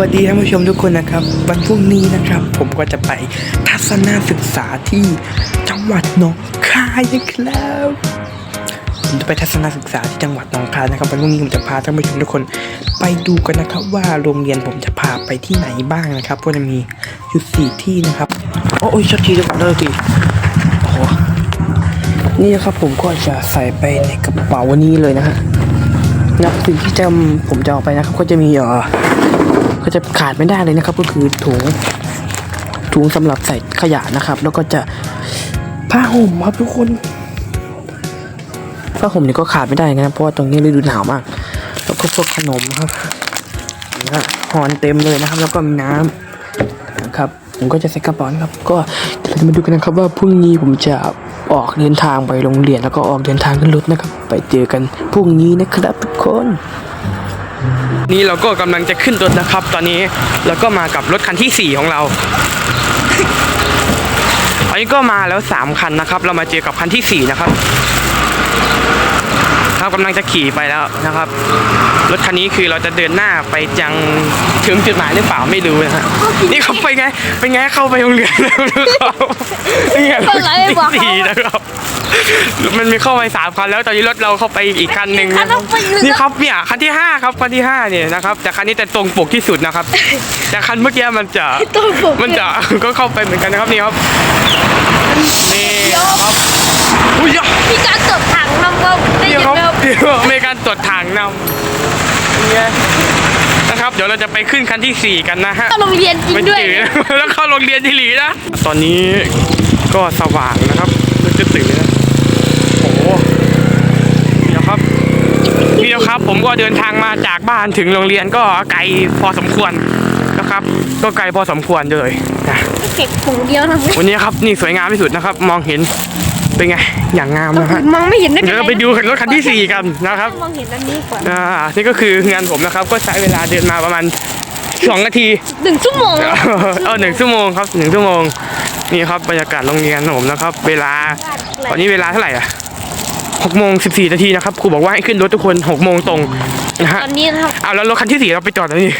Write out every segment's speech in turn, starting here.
วัสดีท่านผู้ชมทุกคนนะครับ วันพรุ่งนี้นะครับ ผมก็จะไปทัศนศึกษาที่จังหวัดหนองคายนะครับผมจะไปทัศนศึกษาที่จังหวัดหนองคายนะครับวันพรุ่งนี้ผมจะพาท่านผู้ชมทุกคนไปดูกันนะครับ ว่าโรงเรียนผมจะพาไปที่ไหนบ้างนะครับก็จะมีอยู่สี่ที่นะครับโอ้ยช็อตทีเดียวกันเลยทีโอ้โหนี่นะครับผมก็จะใส่ไปในกระเป๋านี้เลยนะฮะนับสิ่งที่จะผมจะเอาไปนะครับ ก็จะมีเอ่อ ก็จะขาดไม่ได้เลยนะครับ ก็คือถุงถุงสำหรับใส่ขยะนะครับ แล้วก็จะผ้าห่มครับทุกคนผ้าห่มนี่ก็ขาดไม่ได้นะเพราะว่าตรงนี้ฤดูหนาวมาก แล้วก็พวกขนมครับนี่ก็หอนเต็มเลยนะครับ แล้วก็มีน้ำนะครับ ผมก็จะใส่กระป๋านะครับ ก็เดี๋ยวเราจะมาดูกันนะครับว่าพรุ่งนี้ผมจะออกเดินทางไปโรงเรียนแล้วก็ออกเดินทางขึ้นรถนะครับ ไปเจอกันพรุ่งนี้นะครับทุกคน นี่เราก็กำลังจะขึ้นรถนะครับ ตอนนี้เราก็มากับรถคันที่ 4 ของเราอันนี้ก็มาแล้ว 3 คันนะครับ เรามาเจอกับคันที่ 4 นะครับครับกำลังจะขี่ไปแล้วนะครับ รถคันนี้คือเราจะเดินหน้าไปจัง ถึงจุดหมายหรือเปล่าไม่รู้นะฮะนี่เขาไปไงไปไงเข้าไปโรงเรียนแล้วนะครับนี่ไงรถคันที่สี่นะครับมันมีเข้าไปสามคันแล้วตอนนี้รถเราเข้าไปอีกคันหนึ่งนะครับนี่ครับเนี่ยคันที่ห้าครับคันที่ห้าเนี่ยนะครับแต่คันนี้จะตรงปกที่สุดนะครับ แต่คันเมื่อกี้มันจะตรงปกมันจะก็เข้าไปเหมือนกันนะครับนี่ครับนี่ครับอุ้ยยะมีการตรวจถังนำว่าได้เดี๋ยิยวนครับไหมเดี๋ยวมีการตรวจทางนำเนี่ยนะ ครับ เดี๋ยวเราจะไปขึ้นคันที่ 4 กันนะฮะเข้าโรงเรียนจริงไปด้วยจืดแล้วเข้าโรงเรียนที่หลีนะ ตอนนี้ก็สว่างนะครับเราจะตื่นนะโอ้โหเดี๋ยวครับนี่นะครับ ผมก็เดินทางมาจากบ้านถึงโรงเรียนก็ไกลพอสมควรนะครับ ก็ไกลพอสมควรเลยนะเก็บถุงเดียวนะวันนี้ครับนี่สวยงามที่สุดนะครับ มองเห็น เป็นไงอย่างงามนะฮะมองไม่เห็นได้เดี๋ยวเราไปดูรถคันที่ 4 กันนะครับมองเห็นอันนี้ก่อนอ่านี่ก็คืองานผมนะครับก็ใช้เวลาเดินมาประมาณสองนาทีหนึ่งชั่วโมงเออหนึ่งชั่วโมงครับหนึ่งชั่วโมงนี่ครับบรรยากาศโรงเรียนผมนะครับ เวลา ตอนนี้เวลาเท่าไหร่อะหกโมงสิบสี่นาทีนะครับครูบอกว่าให้ขึ้นรถทุกคนหกโมงตรงนะฮะตอนนี้นะครับเอาแล้วรถคันที่สี่เราไปจอดแล้วนี่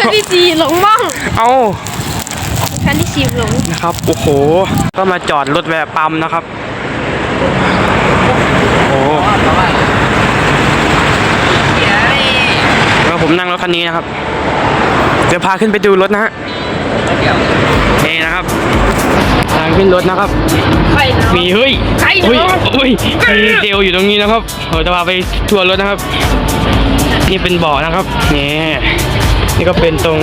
คันที่สี่หลงบ้องเอาคันที่สี่หลงนะครับโอ้โห ก็มาจอดรถแบบปั๊มนะครับ โอ้โหแล้วผมนั่งรถ คันนี้นะครับ เดี๋ยวพาขึ้นไปดูรถนะฮะนี่นะครับ ทางขึ้นรถนะครับใครมีเฮ้ยใครอุ้ยเนาะอุ้ยมีเดลอยู่ตรงนี้นะครับเราจะพาไปทัวร์รถนะครับ นี่เป็นเบาะนะครับนี่นี่ก็เป็นตรง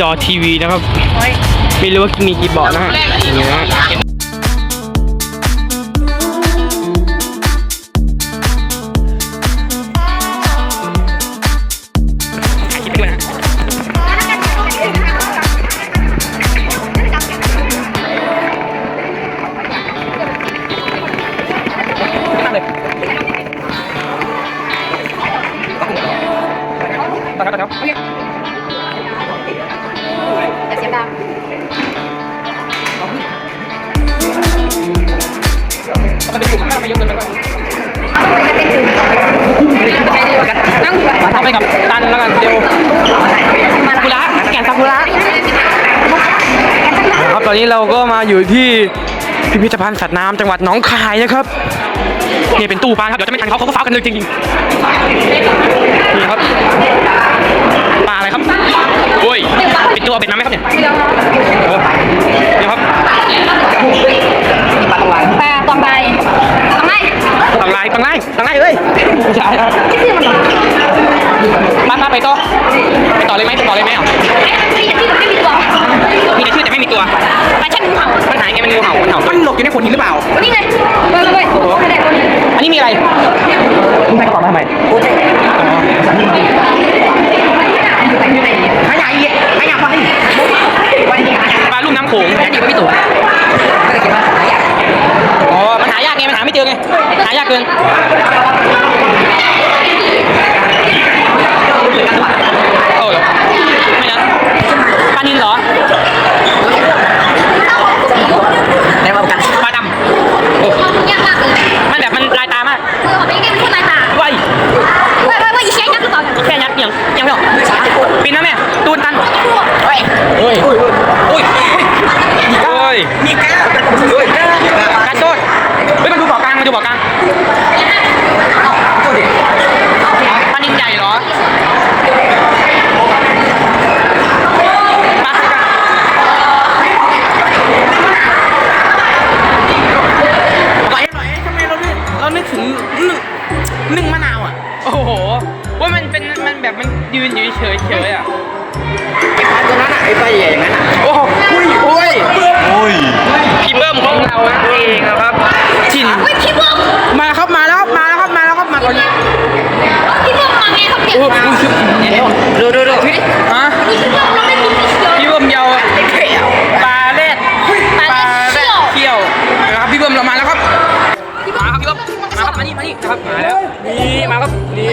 จอทีวีนะครับ ไม่รู้ว่ามีกี่เบาะนะฮะนี่นะ ตันแล้วกันเดลซากุระแก่นซากุระครับตอนนี้เราก็มาอยู่ที่พิพิธภัณฑ์สัตว์น้ำจังหวัดหนองคายนะครับนี่เป็นตู้ปลาครับเดี๋ยวจะไม่ทันเขาเขาก็ฟ้ากันเลยจริงๆนี่ครับปลาอะไรครับโอ้ยเป็นตัวเป็นน้ำไหมครับเนี่ยโอ้นี่ครับ ปลาตองใบทำไมตังไงตังไงตังไงเอ้ยใช่ครับมามาไปต่อไปต่อเลยไหมไปต่อเลยไหมอะมีแต่ที่ไม่มีตัวมีแต่ชื่อแต่ไม่มีตัวปลาช่อนงูเห่ามันหายไงมันงูเห่ามันเห่ามันหลบอยู่ในโขดหินหรือเปล่านี่ไงเว้ยเว้ยไม่ได้ตัวนี้อันนี้มีอะไรคุณใส่กระเป๋ามาทำไม ห มาครับนี่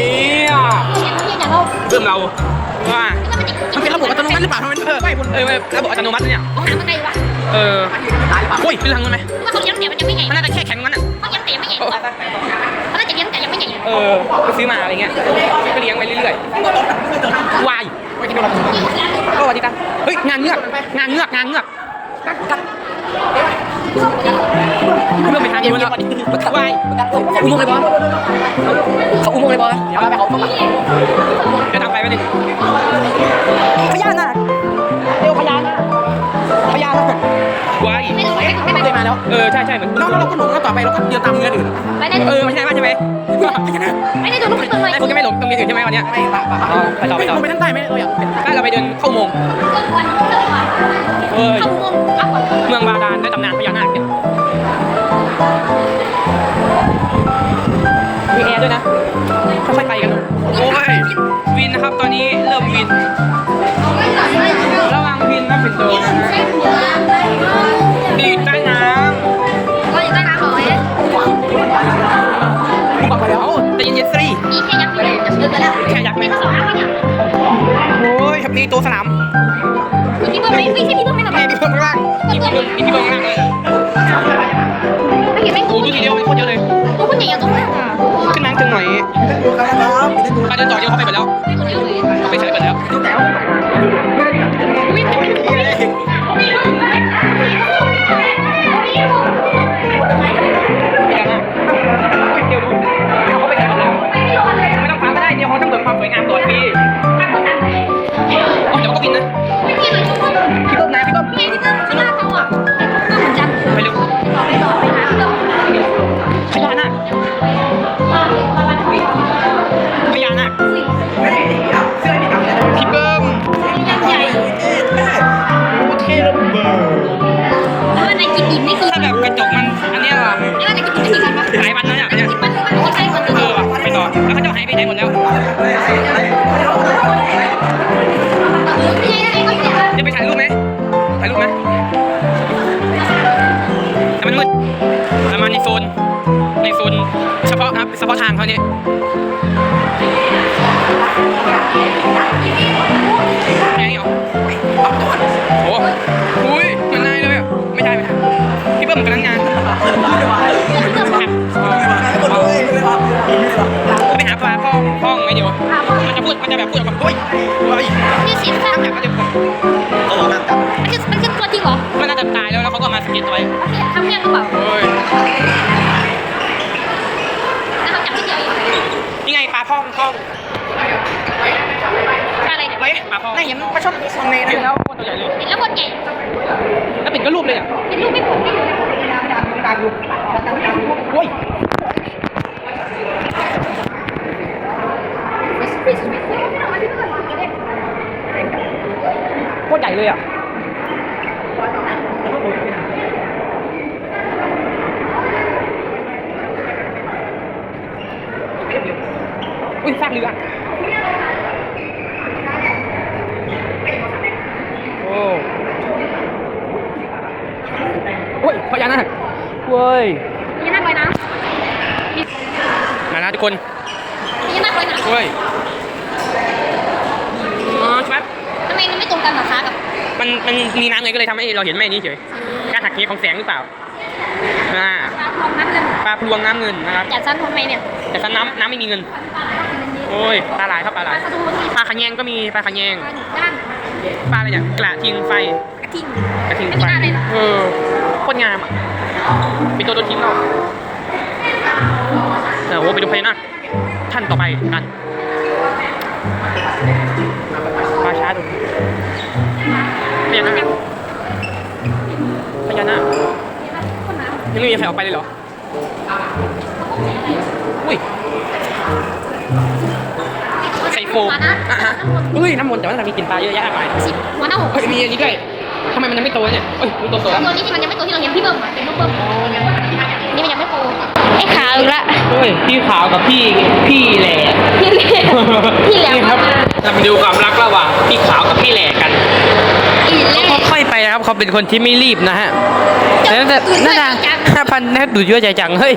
อะอย่างเราเบิ้มเราว่ามันเป็นระบบอัตโนมัติหรือเปล่าทำไมมันเออไม่เออไม่ระบบอัตโนมัติเนี่ยต้องหาไงวะเออโอ้ยเป็นทางนั้นไหมว่าเขาเลี้ยงแต่มันยังไม่ใหญ่มันน่าจะแค่แข็งงั้นอะเขาเลี้ยงแต่ยังไม่ใหญ่เขาน่าจะเลี้ยงแต่ยังไม่ใหญ่เออไปซื้อมาอะไรเงี้ยก็เลี้ยงไปเรื่อยๆวายก็สวัสดีครับเฮ้ยงานเงือกงานเงือกงานเงือก เองไปทางนี้แล้ววาอุโมงค์เลยบอลเขาอุโมงค์เลยบอลอย่าไปเขาเข้ามาจะทำไปไหมดิพญานาคเร็วพญานาคพญานาควไม่รู้ไม่รู้ไม่เคยมาแล้ว เออใช่ใช่เหมือนแล้วเราก็หลงแล้วต่อไปเราก็เดินตามเรืออื่นเออไม่ใช่ว่าใช่ไหมพญานาคไม่ได้ดูลูกเบิ้มเลยไอ้พวกยังไม่หลงตรงนี้อื่นใช่ไหมวันเนี้ยไม่ปะปะอ๋อไปต่อไปต่อไปด้านใต้ไหมเราอยากเป็นถ้าเราไปเดินเข้าโมงเฮ้ยเข้ามงเมืองบาดาลด้ตำนานพญานาค ด้วยนะค่อยๆไปกันโอ้ยวินนะครับตอนนี้เริ่มวิน ระวังวินนะเป็นโดนะฮะดีดใต้น้เราอยู่ใต้น้ำหน่อยำบอกไปแล้วแต่เย็นๆสิมีแค่ยักษ์ที่จะซื้อไปแล้วแค่อยากไปไม่ต้องสองไม่เนี่ยโอ้ยครับนี่ตัวสนามพี่เบิ้มไม่ไม่ใช่พี่เบิ้มไม่หรอกแม่พี่เพิ่มข้างล่างมีพี่เพิ่มมีพี่เพิ่มข้างล่างเลยไม่เห็นไม่ โอ้คุ้ดูทีเดียวเป็นคนเยอะเลย ตัวคนใหญ่อย่างตรงนั้นอะขึ้นนั่งถึงหน่อยดูกันนะครับ ไปเดินต่อเดียวเข้าไปหมดแล้ว ไม่คนเยอะเลย ไปเฉยไปแล้ววิ่งไปวิ่ ไปไหนหมดแล้วยจะไปถ่ายรูปไหมถ่ายรูปไหมแต่มันมืดแล้วมาในโซนในโซนเฉพาะครับเฉพาะทางเขาเนี่ยไงเหรอโอ้โหอุ้ยมันนายเลยอะไม่ใช่ไม่ใช่พี่เบิ้มกำลังงาน ไงเดี๋ยว มันจะพูด มันจะแบบพูดออกมาเฮ้ยเฮ้ยนี่สียงข้างอยากก็จะพูดเขาบอกนั่งกลับมันคือมันคือตัวจริงเหรอ มันน่าจะตายแล้วแล้วเขาก็มาสเก็ตไว้โอเคทำเนียังหรือเปล่าเฮ้ยแล้วเขาจับที่เดียวเองนี่ไงปลาพ่องพ่องอะไรเนี่ยไว้ปลาพ่องไม่เห็นปลาช่อนสองเมตรเห็นแล้วคนตัวใหญ่เลยเห็นแล้วคนใหญ่แล้วเปิดก็รูปเลยอะเป็นลูกไม่ผลไม่ผลโอ้ย โคตรใหญ่เลยอะอุ้ยซากเรือโอ้โอ้ยพญานาคเว้ย นี่น่าลอยน้ำ มาแล้วทุกคน นี่น่าลอยน้ำ เว้ยอ๋อครับ ทำไมมันไม่ตรงกันเหรอคะกับ มันมันมีน้ำไง ก็เลยทำให้เราเห็นแม่นี้เฉยการหักเหของแสงหรือเปล่าอ่าปลาทองน้ำเงินปลาพลวงน้ำเงินนะครับอย่าสั้นทำไมเนี่ยแต่ถ้าน้ำน้ำไม่มีเงินเโอ้ยปลาหลายครับปลาหปลาลายสะดุ้งมันมีปลาขะแยงก็มีปลาขะแยงปลาดุกด้านปลาอะไรอย่างกระทิงไฟกระทิงกระทิงอันไฟนี้ด้านเลยนะเออโคตรงามอะมีตัวตัวทิ้งเราเออโอ้ไปดูพญานาคท่านต่อไปกันปลาช้าดูพญานาค พญานาคคนน้ำยังไม่มีใครออกไปเลยเหรอ อุ้ยไข่โฟมมานะอะฮะอุ้ยน้ำมนต์แต่ว่าเรามีกลินปลาเยอะแยะมากมายสิบหัวหน้าหกเฮ้ยมีอันนี้ด้วยทำไมมันยังไม่โตเนี่ยเอ้ยมันโตโตแล้วตัวนี้ที่มันยังไม่โตที่เราเห็นพี่เบิ้มอะเป็นลูกเบิ้มนี่มันยังไม่โตไอ้ขาวอีกละเฮ้ยพี่ขาวกับพี่พี่แหล่พี่แหลมพี่แหลมนี่ครับมาเรามาดูความรักระหว่างพี่ขาวกับพี่แหล่กันอีเล่ค่อยๆไป นะครับเขาเป็นคนที่ไม่รีบนะฮะแต่น่าจะน่าจะห้าพันน่าจะดูเยอะใจจังเฮ้ย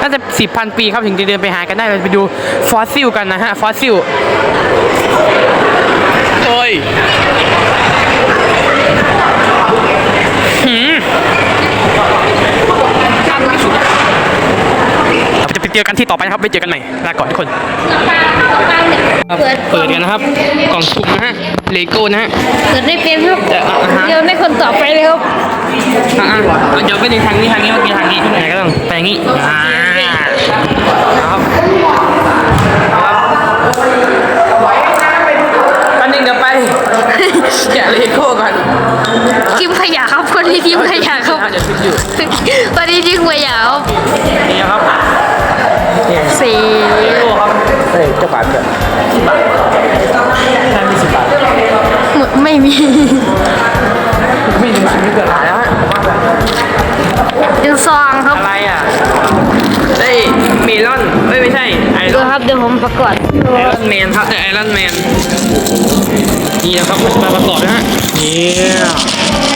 น่าจะสิบพันปีครับถึงจะเดินไปหากันได้เราไปดูฟอสซิลกันนะฮะฟอสซิลโอ้ยหืมเราจะไปเจอกันที่ต่อไปนะครับไปเจอกันใหม่ลาก่อนทุกคนปลาปลา เนี่ยครับเปิดเปิดกันนะครับ กล่องสุ่มนะฮะ เลโก้นะฮะ เปิดได้เป็นครับเดี๋ยวอะฮะเดี๋ยวให้คนต่อไปเลยครับอะอะเดี๋ยวไปในทางนี้ทางนี้เมื่อกี้ทางนี้ไหนก็ต้องไปอย่างนี้อ่าครับกันหนึ่งเดี๋ยวไปแกะเลโก้ก่อนทีมขยะครับคนที่ทีมขยะครับเดี๋ยวคิดอยู่วันนี้ทีมขยะครับนี่ครับ สี่เลโก้ครับเฮ้ยเจ้าบาทเกินสิบบาทใช่มีสิบบาทไม่มีไม่ถึงสิบไม่เกินหายแล้วฮะดิวซองครับอะไรอะเฮ้ยเมลอนเฮ้ยไม่ใช่ไอรดูอนครับเดี๋ยวผมประกวดไอรอนแมนครับไอรอนแมนนี่นะครับมาประกอบนะฮะนี่มั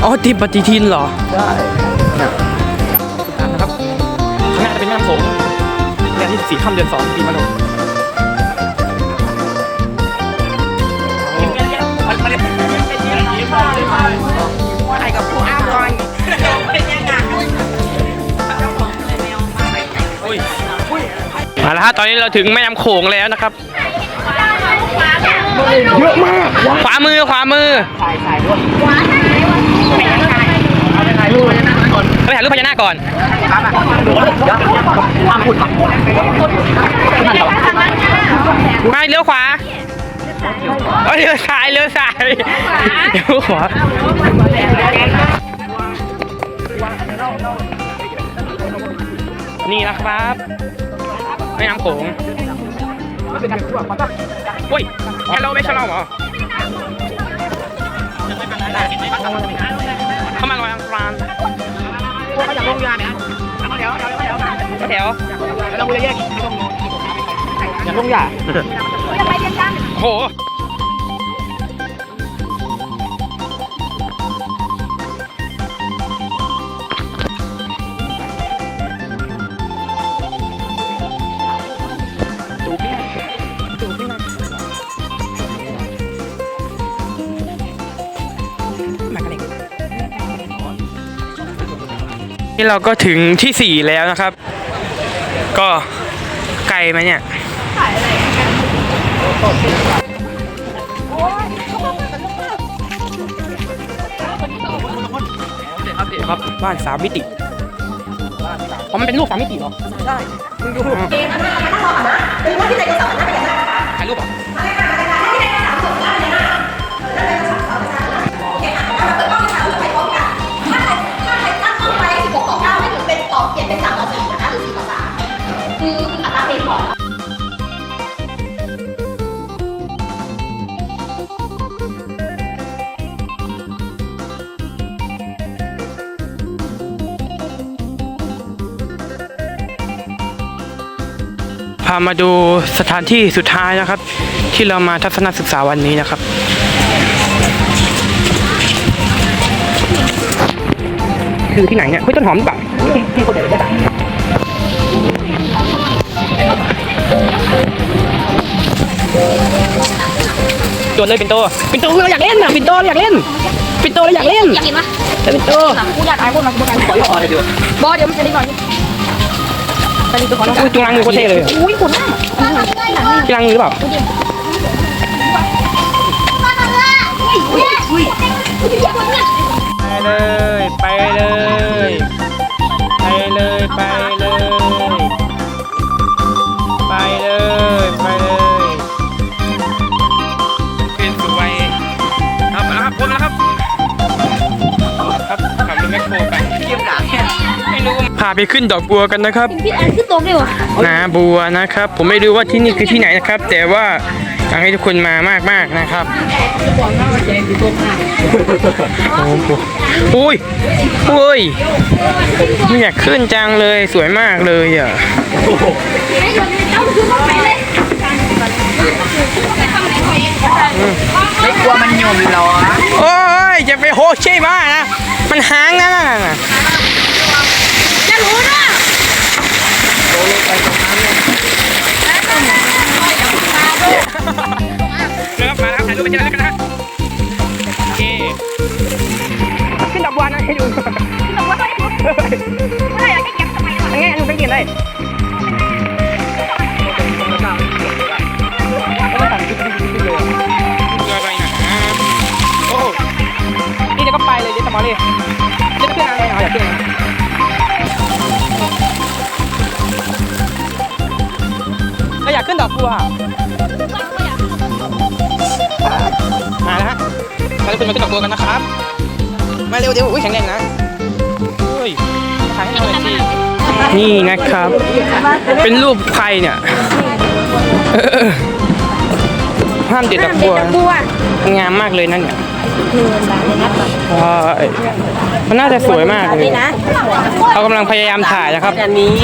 อะอ๋อทีมปฏิทินเหรอ ได้นะครับข้างหน้าจะเป็นแม่น้ำโขงเดือนที่สี่ค่ำเดือนสองปีมะโรงเอาละฮะตอนนี้เราถึงแม่น้ำโขงแล้วนะครับเยอะมากขวามือขวามือ ไปถ่ายรูปพญานาคก่อนมาเลี้ยวขวาเอ้ยเลี้ยวซ้ายเลี้ยวซ้ายเลี้ยวขวานี่นะครับแม่น้ำโขงโอ้ยแฮลโลไม่ช่เราเหรอ ลงยาเนี่ยทำเดี๋ยวเดี๋ยแถวแถวเราคุยแยกอยากลงยาโอ้โห นี่เราก็ถึงที่สี่แล้วนะครับ ก็ไกลไหมเนี่ยครับบ้านสามมิติอ๋อมันเป็นรูปสามมิติเหรอ ใช่มึงดูถ่ายรูปเหรามาดูสถานที่สุดท้ายนะครับ ที่เรามาทัศนศึกษาวันนี้นะครับ คือที่ไหนเนี่ยเฮ้ยต้นหอมหรือเปล่าโดนเลยปินโตปินโตเราอยากเล่นนะปินโตเราอยากเล่นปินโตเราอยากเล่นอยากเห็นปะแต่ปินโตกูอยากอายคนมากูกันขอรอเลยดีบอเดี๋ยวมันจะได้ก่อน ตอนนี้ตัวขอรออุ้ยจุงลังมือโคตรเท่เลยอุ้ยคุณน่ะจุงลังมือหรือเปล่าไปเลยไปเลยไปเลยไปเลยไปเลยไปเลยเป็นสวยครับแล้วครับพ้นแล้วครับครับขับรถแมคโครไปเกี่ยวกับ ไม่รู้พาไปขึ้นดอกบัวกันนะครับพี่อันคือตรงเลยวะนาบัวนะครับ ผมไม่รู้ว่าที่นี่คือที่ไหนนะครับ แต่ว่าอยากให้ทุกคนมามากๆนะครับโอ้โหอุ้ยอุ้ยไม่อยากขึ้นจังเลยสวยมากเลยอะไม่กลัวมันหย่มหรอ โอ้ยจะไปโฮใช่บ้านะ มันหางนะน่ะจะรู้นะ เริ่มมาแล้วถ่ายรูปไปเจอแล้วกันนะโอเคขึ้นดอกบัวนะให้ดูแต่ว่าไม่รู้เมื่อไหร่เราจะเก็บทำไมวะอันนี้ดูเป็นเกียรเลยโอ้นี่เดี๋ยวก็ไปเลยเดี๋ยวสมอเลยเดี๋ยวขึ้นอะไรเอาอยากขึ้นอะไรอยากขึ้น ดอกบัวมาแล้วฮะเราจะขึ้นมาขึ้นดอกบัวกันนะครับ มาเร็วเดี๋ยวอุ้ยแข็งแรงนะอุ้ยถ่ายให้หน่อยสินี่นะครับ เป็นรูปใครเนี่ยเออห้ามเด็ดดอกบัวบัว งามมากเลยนั่นเนี่ยใช่มันน่าจะสวยมากเลยเขากำลังพยายามถ่ายนะครับอันนี้